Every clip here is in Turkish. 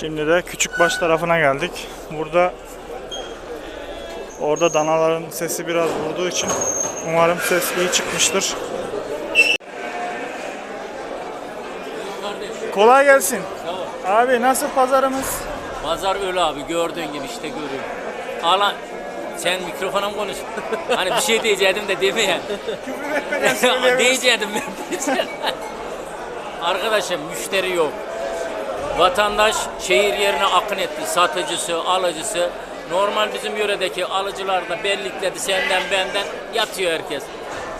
Şimdi de Küçükbaş tarafına geldik. Burada orada danaların sesi biraz vurduğu için umarım ses iyi çıkmıştır. Kolay gelsin. Abi nasıl pazarımız? Pazar öyle abi gördüğün gibi işte görüyorum. Alan sen mikrofona mı konuş? hani bir şey diyecektim de deme ya. Küfür etmeden söyleyebilirsin. diyecektim ben. Arkadaşım müşteri yok. Vatandaş şehir yerine akın etti. Satıcısı, alıcısı. Normal bizim yöredeki alıcılar da bellikledi senden benden yatıyor herkes.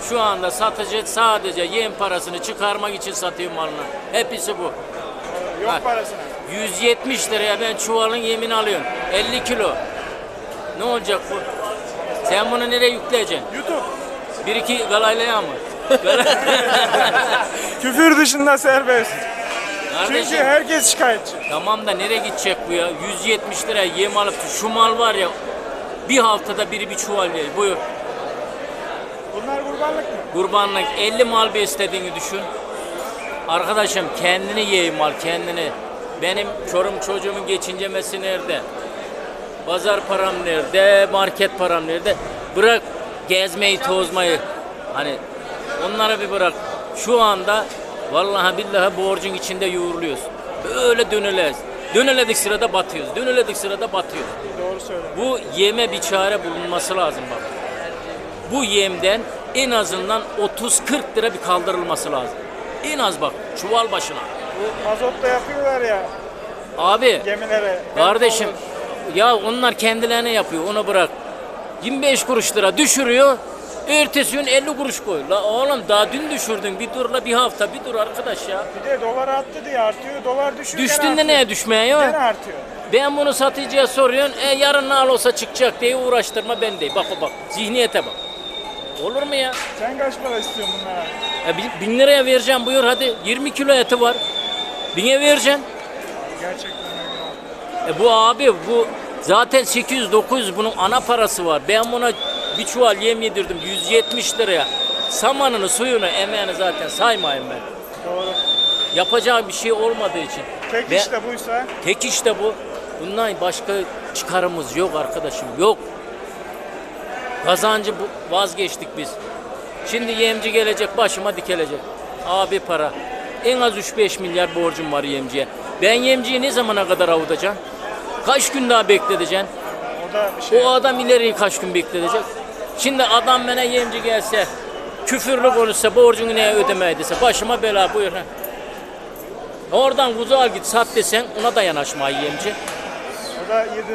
Şu anda satıcı sadece yem parasını çıkarmak için satıyor malını. Hepsi bu. Yok Ha. parasına. 170 liraya ben çuvalın yemini alıyorum. 50 kilo. Ne olacak bu? Sen bunu nereye yükleyeceksin? YouTube. Bir iki galaylaya mı? Küfür dışında serbest. Kardeşim Çünkü herkes şikayetçi. tamam da nereye gidecek bu ya? 170 liraya yem alıp şu mal var ya bir haftada biri bir çuval verir. Buyur. Bunlar kurbanlık mı? Kurbanlık 50 mal beslediğini düşün. Arkadaşım kendini yiyeyim mal kendini. Benim çorum çocuğumun geçincemesi nerede? Pazar param nerede? Market param nerede? Bırak gezmeyi tozmayı. Hani onlara bir bırak. Şu anda vallahi billahi borcun içinde yoğuruluyoruz. Böyle dönülez. Döneledik sırada batıyoruz. Döneledik sırada batıyoruz. Doğru söylüyorsun. Bu yeme bir çare bulunması lazım bak. Bu yemden en azından 30-40 lira bir kaldırılması lazım. En az bak çuval başına. Bu mazotla yapıyorlar ya Abi gemilere. kardeşim ya onlar kendilerine yapıyor onu bırak. 25 kuruş lira düşürüyor. Ertesi gün 50 kuruş koy. La oğlum daha dün düşürdün. Bir dur la bir hafta bir dur arkadaş ya. Bir de dolar arttı diye artıyor. Dolar düşüyor. gene Düştüğünde artıyor. neye düşmeye Gene ya? artıyor. Ben bunu satıcıya soruyorsun. E yarın al olsa çıkacak diye uğraştırma ben değil. Bak bak zihniyete bak. Olur mu ya? Sen kaç para istiyorsun bunlara? E, bin, bin liraya vereceğim buyur hadi. 20 kilo eti var. Bine vereceğim. Gerçekten öyle. E bu abi bu zaten 800-900 bunun ana parası var. Ben buna bir çuval yem yedirdim 170 liraya. Samanını, suyunu, emeğini zaten saymayın ben. Doğru. Yapacağı bir şey olmadığı için. Tek Ben- işte buysa Tek işte bu. Bundan başka çıkarımız yok arkadaşım. Yok. Kazancı vazgeçtik biz. Şimdi yemci gelecek başıma dikelecek. Abi para. En az 3-5 milyar borcum var yemciye. Ben yemciyi ne zamana kadar avutacağım? Kaç gün daha bekleteceksin? o da şey. O adam ileriyi kaç gün bekletecek? Şimdi adam bana yemci gelse, küfürlü konuşsa, borcunu neye ödemeye dese, başıma bela buyur. ha. Oradan kuzu git sat desen ona da yanaşma yemci.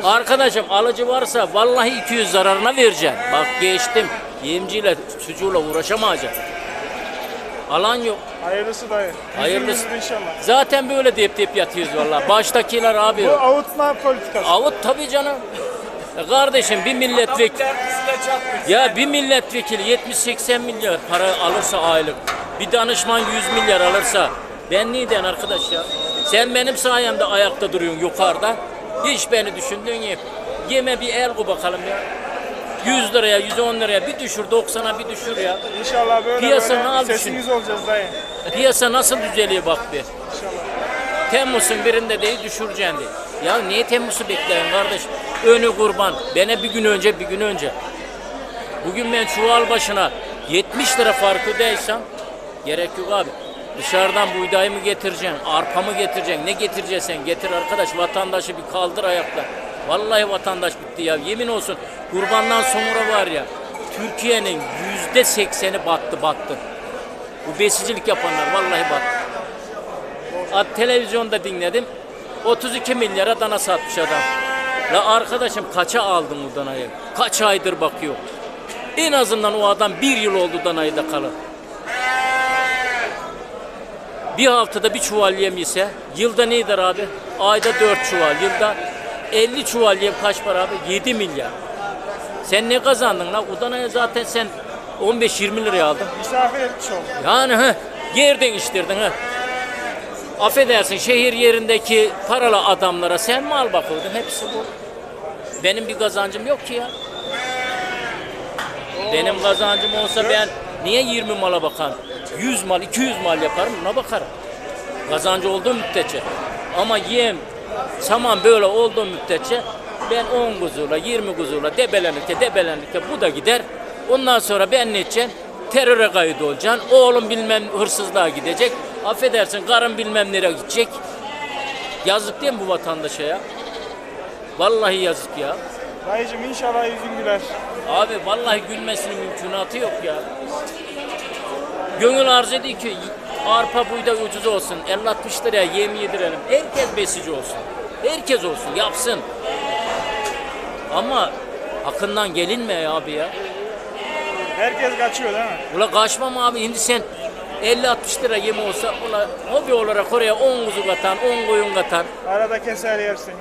Arkadaşım alıcı varsa vallahi 200 zararına vereceğim. Bak geçtim. Yemciyle, sucuğuyla uğraşamayacağım. Alan yok. Hayırlısı dayı. Hayırlısı. İnşallah. Zaten böyle deyip deyip yatıyoruz vallahi. Baştakiler abi. Bu avutma politikası. Avut tabii canım. E kardeşim bir milletvekili ya bir milletvekili 70-80 milyar para alırsa aylık bir danışman 100 milyar alırsa ben neyden arkadaş ya? Sen benim sayemde ayakta duruyorsun yukarıda. Hiç beni düşündüğün yok. Yeme bir el bu bakalım ya. 100 liraya 110 liraya bir düşür 90'a bir düşür ya. İnşallah böyle Piyasanın al böyle düşün. sesiniz olacağız dayı. Piyasa nasıl düzeliyor bak bir. İnşallah. Temmuz'un birinde değil düşüreceksin diye. Ya niye Temmuz'u bekleyin kardeş? Önü kurban. Bana bir gün önce bir gün önce. Bugün ben çuval başına 70 lira farkı değilsem gerek yok abi. Dışarıdan buğday mı getireceksin, arpa mı getireceksin, ne getireceksen getir arkadaş. Vatandaşı bir kaldır ayakta. Vallahi vatandaş bitti ya. Yemin olsun kurbandan sonra var ya Türkiye'nin yüzde sekseni battı battı. Bu besicilik yapanlar vallahi battı. Ad televizyonda dinledim. 32 milyara dana satmış adam. La arkadaşım kaça aldın bu danayı? Kaç aydır bakıyor. En azından o adam bir yıl oldu danayı da kalır. Bir haftada bir çuval yem ise yılda nedir abi? Ayda 4 çuval, yılda 50 çuval yem kaç para abi? 7 milyar. Sen ne kazandın la? O danayı zaten sen 15-20 liraya aldın. Misafir etmiş olduk. Yani hı, yerden içtirdin hı. Affedersin şehir yerindeki paralı adamlara sen mal bakıyordun hepsi bu. Benim bir kazancım yok ki ya. Benim kazancım olsa ben niye 20 mala bakarım? 100 mal, 200 mal yaparım buna bakarım. Kazancı olduğu müddetçe. Ama yem, Saman böyle olduğu müddetçe ben 10 kuzuyla 20 kuzuyla debelenirken debelenirken bu da gider. Ondan sonra ben ne edeceğim? Teröre kayıt olacaksın. Oğlum bilmem hırsızlığa gidecek. Affedersin karın bilmem nereye gidecek. Yazık değil mi bu vatandaşa ya? Vallahi yazık ya. Dayıcım inşallah yüzün güler. Abi vallahi gülmesinin mümkünatı yok ya. Gönül arz ediyor ki arpa buğday ucuz olsun. 50-60 liraya yem yedirelim. Herkes besici olsun. Herkes olsun. Yapsın. Ama hakkından gelinme ya abi ya. Herkes kaçıyor değil mi? Ula kaçmam abi. Şimdi sen 50-60 lira yem olsa ula hobi olarak oraya 10 kuzu katan, 10 koyun katan. Arada keser yersin.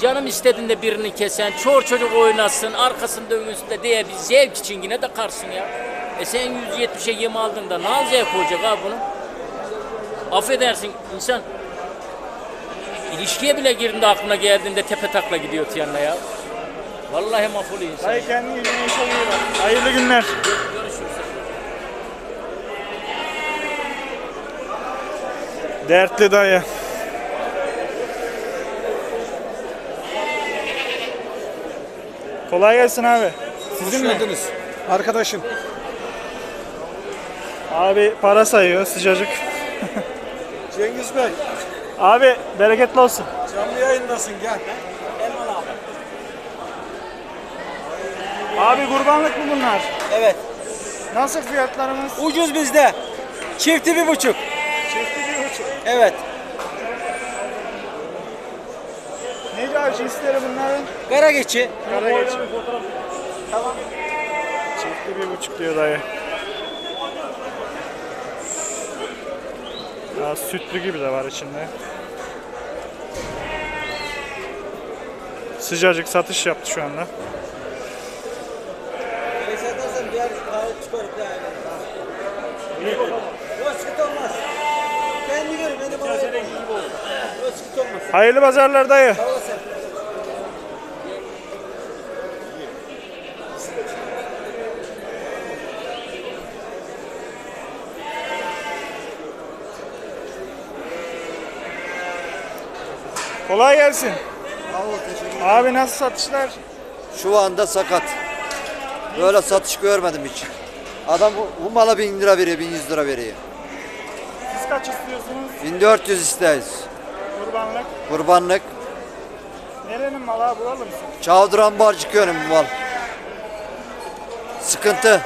Canım istediğinde birini kesen, çor çocuk oynasın, arkasında önünde diye bir zevk için yine de karsın ya. E sen 170'e yem aldığında ne zevk olacak abi bunun? Affedersin insan ilişkiye bile girdiğinde aklına geldiğinde tepe takla gidiyor yanına ya. Vallahi mahvoluyor insan. İyi iş oluyor. Hayırlı günler. Dertli dayı. Kolay gelsin abi. Sizin mi? geldiniz. Arkadaşım. Abi para sayıyor sıcacık. Cengiz Bey. Abi bereketli olsun. Canlı yayındasın gel. Abi kurbanlık mı bunlar? Evet. Nasıl fiyatlarımız? Ucuz bizde. Çifti bir buçuk. Çifti bir buçuk. Evet. Neydi abi cinsleri bunların? Kara geçi. Kara geçi. Tamam. Çifti bir buçuk diyor dayı. Ya sütlü gibi de var içinde. Sıcacık satış yaptı şu anda. Neyse dersen diğer kahve çıkarıp yani. Yok sıkıntı olmaz. Kendi görün beni bana yapma. Yok sıkıntı olmaz. Hayırlı pazarlar dayı. Kolay gelsin. Abi nasıl satışlar? Şu anda sakat. Böyle satış görmedim hiç. Adam bu, bu mala 1000 lira veriyor, 1100 lira veriyor. Siz kaç istiyorsunuz? 1400 isteyiz. Kurbanlık. Kurbanlık. Nerenin malı abi buralı mısın? Çavduran bu mal. Sıkıntı.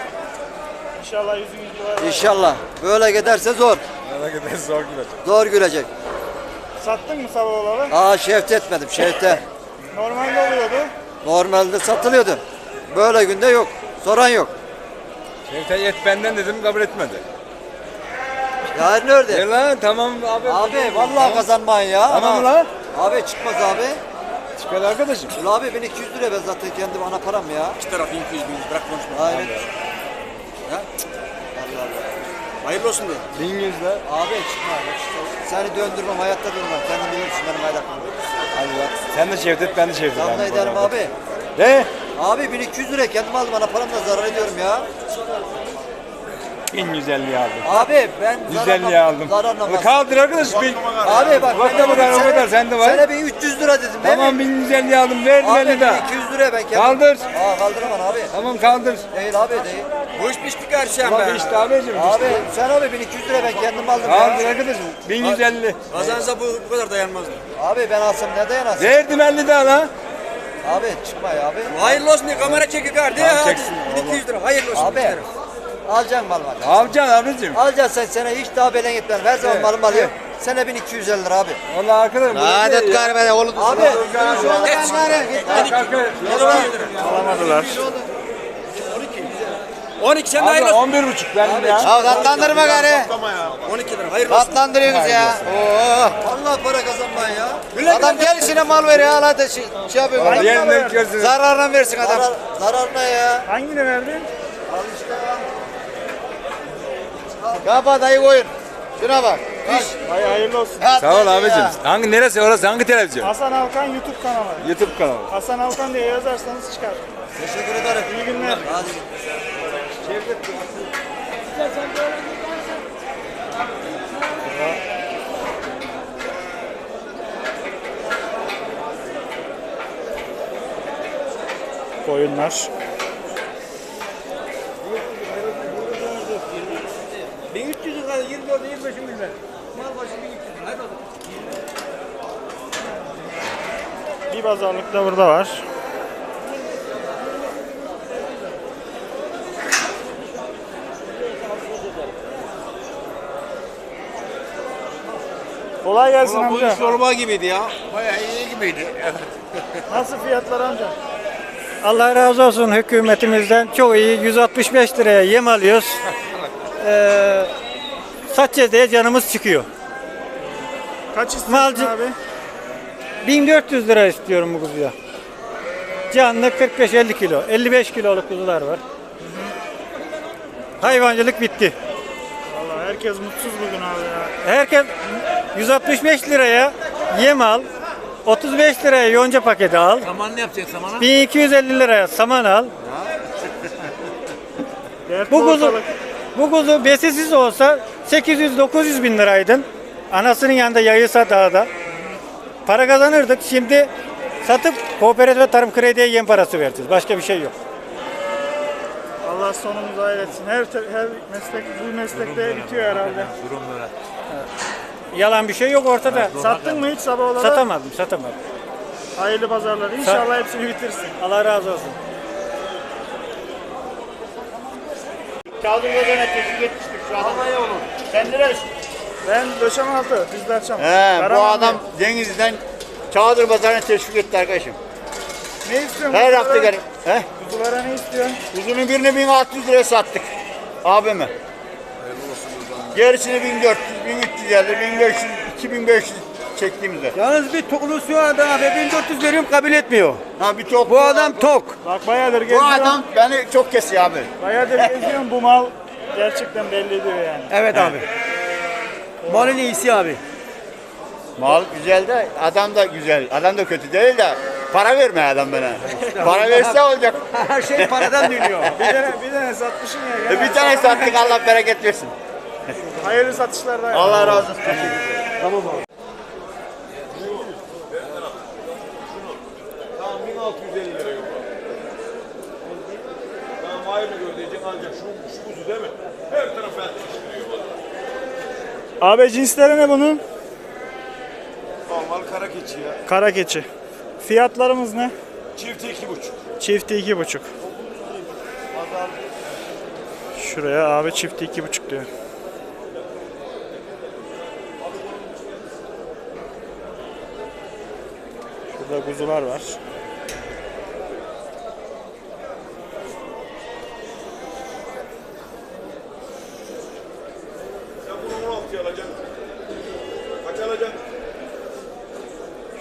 İnşallah yüzün güler. İnşallah. Böyle giderse zor. Merak edersin zor gülecek. Zor gülecek. Sattın mı sabah olalı? Aa şevte etmedim, şevte. Normalde oluyordu. Normalde satılıyordu. Böyle günde yok. Soran yok. Şevket et benden dedim kabul etmedi. Ya nerede? Gel lan tamam abi. Abi vallahi kazanmayın ya. Tamam Ama- lan. Abi çıkmaz abi. Çıkar arkadaşım. Ulan abi 1200 lira ben zaten kendim ana param ya. İki taraf 200 bin bırak konuşma. Hayır. Ya. Allah Allah. Hayırlı olsun de. 1100 lira. Abi çıkma abi. işte. Seni döndürmem hayatta durmam. Kendin bilirsin benim. Hadi bak. Sen de Şevket ben de Şevket. Tamam da ederim abi. Ne? Abi 1200 lira kendim aldım ana paramla zarar ediyorum ya. 1150 aldım. Abi ben 150 aldım. Zararla Hadi bas. Kaldır arkadaş. Bin. Abi bak. Ben da bu kadar, dedim, o sene- kadar, sende var. Sene bir 300 lira dedim. değil Tamam mi? 1150 aldım. Verdim Abi 50 daha. 1200 lira ben kendim. Kaldır. Aa kaldıramam abi. Tamam kaldır. Değil abi değil. Bu iş pişti karşıya Ulan işte abicim. Abi sen abi 1200 lira ben kendim aldım Kaldır ya. arkadaşım. 1150. Kazansa bu, bu kadar dayanmazdı. Abi ben alsam ne dayanasın? Verdim 50 daha lan. Abi çıkma ya abi. Hayırlı olsun diye kamera kardı Tamam, ya. çeksin. 1200 lira hayırlı olsun. Abi alacaksın mal var. Alacaksın abicim. Alacaksın sen sene hiç daha belen gitmem. Her zaman Evet, malım alıyor. Sene 1250 lira abi. Valla arkadaşım. bu ne Adet ya? garibe oğlum. Abi şu anda ben kalk, kalk. Alamadılar. 12 sen de hayırlı olsun. 11 buçuk verdim ya. Ya tatlandırma gari. 12 lira hayırlı olsun. Tatlandırıyoruz ya. Oo. Allah para kazanmayın ya. Adam gelişine mal veriyor hala da şey, şey yapıyor. Yeniden. Zararına versin adam. Zarar, zararına ya. Hangini verdin? Al işte ya. Kapa dayı koyun. Şuna bak. Kaç. Hayır, hayırlı olsun. Sağ ol abicim. Hangi neresi orası? Hangi televizyon? Hasan Alkan YouTube kanalı. YouTube kanalı. Hasan Alkan diye yazarsanız çıkar. Teşekkür ederim. İyi günler. Hadi. Şevket. Sen böyle koyunlar pazarlık da burada var. Kolay gelsin amca. Çorba gibiydi ya. Bayağı iyi gibiydi. Nasıl fiyatlar amca? Allah razı olsun hükümetimizden çok iyi 165 liraya yem alıyoruz. Ee, diye canımız çıkıyor. Kaç istiyorsun Malcı- abi? 1400 lira istiyorum bu kuzuya. Canlı 45-50 kilo. 55 kiloluk kuzular var. Hayvancılık bitti. Vallahi herkes mutsuz bugün abi ya. Herkes 165 liraya yem al. 35 liraya yonca paketi al. Saman ne yapacaksın samana? 1250 liraya saman al. Bu kuzu, bu kuzu besisiz olsa 800-900 bin liraydın. Anasının yanında yayılsa dağda. Para kazanırdık. Şimdi satıp kooperatif ve tarım krediye yem parası vereceğiz. Başka bir şey yok. Allah sonumuzu hayretsin. Her, her meslek bu meslekte bitiyor herhalde. Durum böyle. Yalan bir şey yok ortada. Sattın mı hiç sabah olarak? Satamadım, satamadım. Hayırlı pazarlar. İnşallah hepsini bitirsin. Allah razı olsun. Kağıdın ödene teşvik etmiştik şu adam. Sen neresi? Ben Döşem altı, Düzler Çam. He, bu Karaman adam. Denizli'den Çağdır Pazarı'na teşvik etti arkadaşım. Ne istiyorsun? Her kuzulara? hafta gelip. He? Kuzulara ne istiyorsun? Uzunun birini 1600 liraya sattık. Abime. Gerisini 1400, 1350, 1500, 2500 çektiğimizde. Yalnız bir toklu şu adam abi 1400 veriyorum kabul etmiyor. Ha bir çok. Bu adam tok. Bak bayağıdır Bu geziyorum. adam beni çok kesiyor abi. Bayağıdır geziyorum. Bu mal gerçekten belli ediyor yani. Evet abi. Malın iyisi abi. Mal güzel de adam da güzel. Adam da kötü değil de para verme adam bana. para verse olacak. Her şey paradan dönüyor. Bir tane, bir tane satmışsın ya. E, bir tane sattık Allah bereket versin. Hayırlı satışlar da. Allah razı olsun. Teşekkür ederim. Abi cinsleri ne bunun? Normal kara keçi ya. Kara keçi. Fiyatlarımız ne? Çifti iki buçuk. Çifti iki buçuk. Şuraya abi çifti iki buçuk diyor. Şurada kuzular var.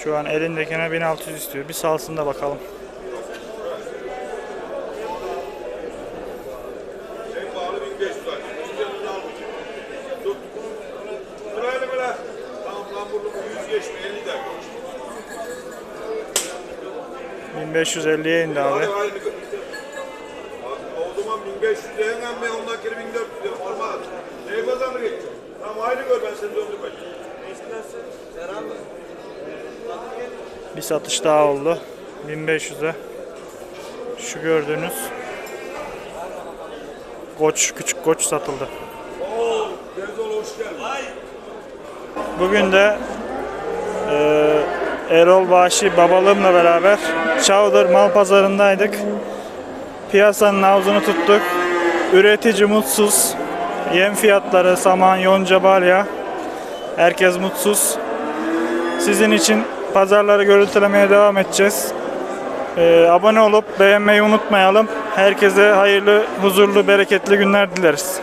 Şu an elindekine 1600 istiyor. Bir salsın da bakalım. Tamam 1550'ye indi abi. O zaman 1500 liraya hemen ben ondan kere 1400 lira. Olmaz. Neye kazanır geçeceğim? Tamam aynı gör ben seni döndüm ben. Bir satış daha oldu. 1500'e. Şu gördüğünüz koç, küçük koç satıldı. Oo, Gerzol hoş geldin. Bugün de eee, Erol Bağışi babalığımla beraber Çavdır Mal Pazarı'ndaydık. Piyasanın nabzını tuttuk. Üretici mutsuz. Yem fiyatları, saman, yonca, balya. Herkes mutsuz. Sizin için pazarları görüntülemeye devam edeceğiz. Eee, abone olup beğenmeyi unutmayalım. Herkese hayırlı, huzurlu, bereketli günler dileriz.